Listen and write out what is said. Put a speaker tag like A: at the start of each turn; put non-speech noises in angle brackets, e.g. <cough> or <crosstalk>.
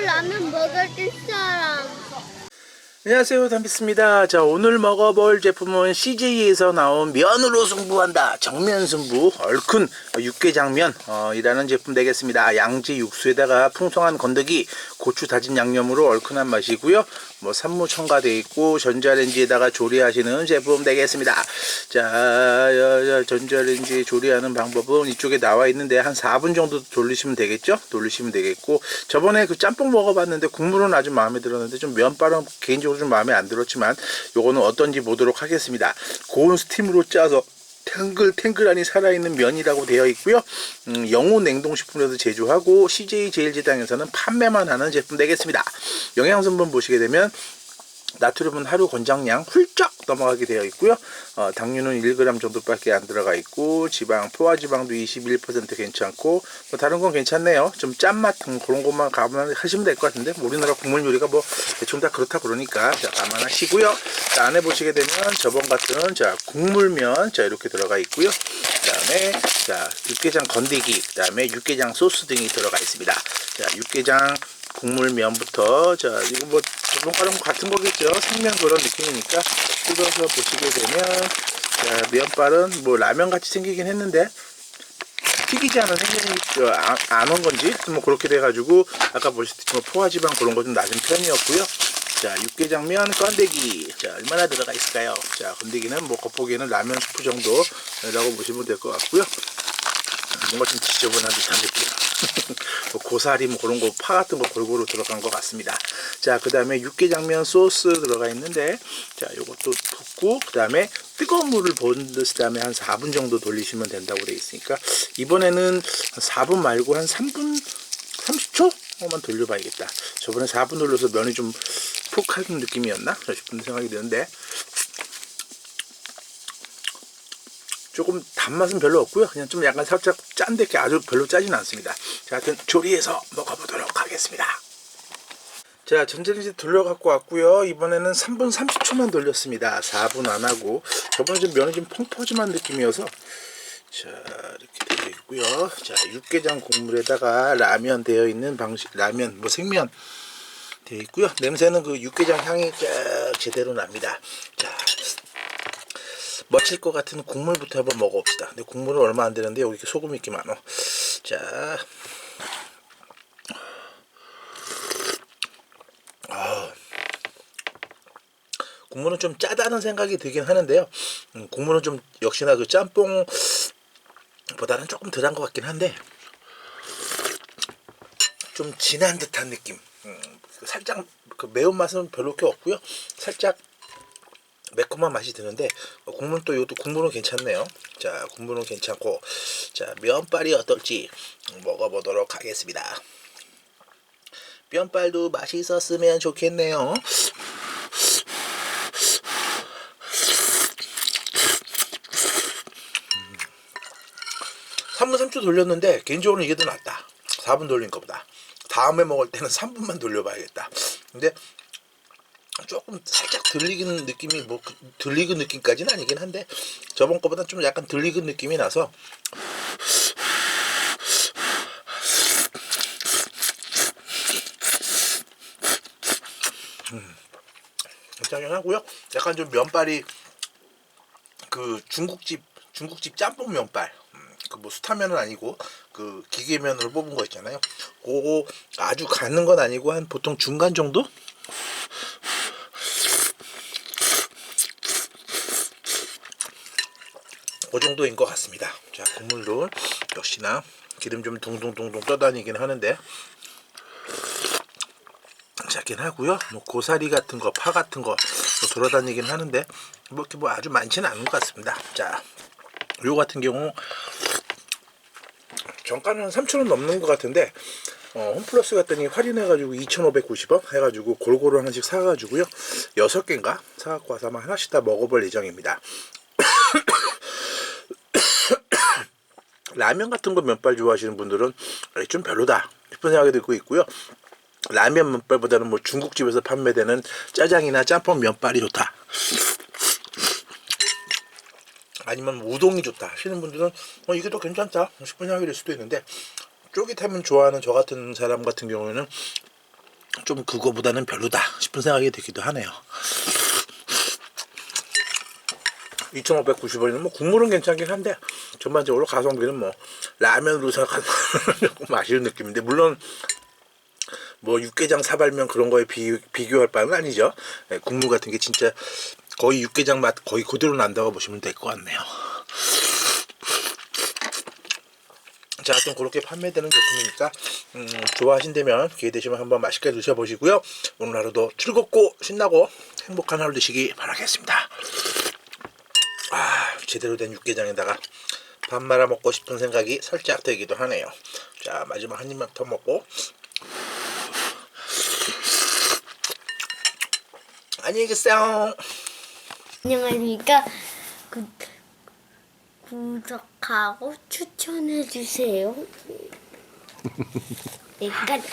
A: 라면 먹을 사람.
B: 안녕하세요. 담비스입니다. 자 오늘 먹어볼 제품은 CJ에서 나온 면으로 승부한다. 정면 승부. 얼큰 육개장면. 어, 이라는 제품 되겠습니다. 양지 육수에다가 풍성한 건더기 고추 다진 양념으로 얼큰한 맛이고요. 뭐 산무 첨가되어 있고 전자레인지에다가 조리하시는 제품 되겠습니다. 자 전자레인지에 조리하는 방법은 이쪽에 나와 있는데 한 4분 정도 돌리시면 되겠죠? 돌리시면 되겠고. 저번에 그 짬뽕 먹어봤는데 국물은 아주 마음에 들었는데 좀 면발은 개인적으로 좀 마음에 안 들었지만 요거는 어떤지 보도록 하겠습니다 고온 스팀으로 짜서 탱글탱글하니 살아있는 면이라고 되어 있고요. 음, 영호 냉동식품에서 제조하고 CJ 제일제당에서는 판매만 하는 제품 되겠습니다. 영양성분 보시게 되면 나트륨은 하루 권장량 훌쩍 넘어가게 되어 있고요. 어, 당류는 1g 정도밖에 안 들어가 있고 지방 포화지방도 21% 괜찮고 뭐 다른 건 괜찮네요. 좀 짠맛 음, 그런 것만 감안하시면 될 것 같은데 뭐 우리나라 국물 요리가 뭐 대충 다 그렇다 그러니까 자 감안하시고요. 자, 안에 보시게 되면 저번 같은 자 국물면 자 이렇게 들어가 있고요. 그다음에 자 육개장 건더기 그다음에 육개장 소스 등이 들어가 있습니다. 자 육개장 국물면부터 자 이거 뭐 저번과는 같은 거겠죠. 생면 그런 느낌이니까 뜯어서 보시게 되면 자 면발은 뭐 라면 같이 생기긴 했는데 튀기지 않은 생면이 안온 건지 뭐 그렇게 돼가지고 아까 보셨듯이 뭐 포화지방 그런 거 좀 낮은 편이었고요. 자 육개장면 건더기. 자 얼마나 들어가 있을까요? 자 건더기는 뭐 겉보기에는 라면 스프 정도라고 보시면 될 것 같고요 뭔가 좀 지저분한 듯한 느낌. <laughs> 뭐 고사리 뭐 그런 거 파 같은 거 골고루 들어간 것 같습니다. 자, 그 다음에 육개장면 소스 들어가 있는데, 자, 요것도 붓고, 그 다음에 뜨거운 물을 본 다음에 한 4분 정도 돌리시면 된다고 되어 있으니까, 이번에는 4분 말고 한 3분, 30초만 돌려봐야겠다. 저번에 4분 돌려서 면이 좀 푹 하는 느낌이었나? 싶은 생각이 드는데, 조금 단맛은 별로 없고요. 그냥 좀 약간 살짝 짠데 아주 별로 짜진 않습니다. 자, 하여튼 조리해서 먹어보도록 하겠습니다. 자, 전자레인지 돌려갖고 왔고요. 이번에는 3분 30초만 돌렸습니다. 4분 안 하고. 저번에 좀 면이 좀 펑퍼짐한 느낌이어서. 자, 이렇게 되어 있고요. 자, 육개장 국물에다가 라면 되어 있는 방식, 라면, 뭐 생면 되어 있고요. 냄새는 그 육개장 향이 쫙 제대로 납니다. 자, 멋질 것 같은 국물부터 한번 먹어봅시다. 근데 국물은 얼마 안 되는데 여기 이렇게 소금 있게 많어. 자, 아, 국물은 좀 짜다는 생각이 들긴 하는데요. 음, 국물은 좀 역시나 그 짬뽕 보다는 조금 덜한 것 같긴 한데 좀 진한 듯한 느낌. 음, 살짝 그 매운 맛은 별로 게 없고요. 살짝 매콤한 맛이 드는데 어, 국물 또 이것도 국물은 괜찮네요. 자 국물은 괜찮고 자 면발이 어떨지 먹어보도록 하겠습니다. 면발도 맛있었으면 좋겠네요. 3분 3초 돌렸는데 개인적으로 이게 더 낫다. 4분 돌린 것보다. 다음에 먹을 때는 3분만 돌려봐야겠다. 근데 조금 살짝 들리는 느낌이 뭐 그- 들리는 느낌까지는 아니긴 한데 저번 거보다 좀 약간 들리는 느낌이 나서 음, 괜찮긴 하고요. 약간 좀 면발이 그 중국집 중국집 짬뽕 면발 그뭐 수타면은 아니고 그 기계면으로 뽑은 거 있잖아요. 그거 아주 가는 건 아니고 한 보통 중간 정도? 그 정도인 것 같습니다. 자, 국물도 역시나 기름 좀 둥둥둥둥 떠다니긴 하는데 작긴 하고요. 뭐 고사리 같은 거, 파 같은 거 뭐 돌아다니긴 하는데 뭐 이렇게 뭐 아주 많지는 않은 것 같습니다. 자, 요 같은 경우 정가는 3,000원 넘는 것 같은데 어, 홈플러스 갔더니 할인해가지고 2,590원 해가지고 골고루 하나씩 사가지고요. 6개인가 사갖고 와서 아마 하나씩 다 먹어볼 예정입니다. 라면 같은 거 면발 좋아하시는 분들은 좀 별로다 싶은 생각이 들고 있고요. 라면 면발보다는 뭐 중국집에서 판매되는 짜장이나 짬뽕 면발이 좋다. 아니면 뭐 우동이 좋다 하시는 분들은 어, 이게 더 괜찮다 싶은 생각이 들 수도 있는데 쫄깃하면 좋아하는 저 같은 사람 같은 경우에는 좀 그거보다는 별로다 싶은 생각이 들기도 하네요. 2,590원이면 뭐 국물은 괜찮긴 한데 전반적으로 가성비는 뭐 라면으로 생각하면 조금 아쉬운 느낌인데 물론 뭐 육개장 사발면 그런 거에 비, 비교할 바는 아니죠. 예, 국물 같은 게 진짜 거의 육개장 맛 거의 그대로 난다고 보시면 될 것 같네요. 자, 좀 그렇게 판매되는 제품이니까 음, 좋아하신다면 기회 되시면 한번 맛있게 드셔보시고요. 오늘 하루도 즐겁고 신나고 행복한 하루 되시기 바라겠습니다. 아, 제대로 된 육개장에다가 밥 말아 먹고 싶은 생각이 살짝 들기도 하네요. 자, 마지막 한 입만 더 먹고 안녕히 계세요.
A: 안녕하십니까. 구, 구독하고 추천해주세요. <laughs> 여기까지.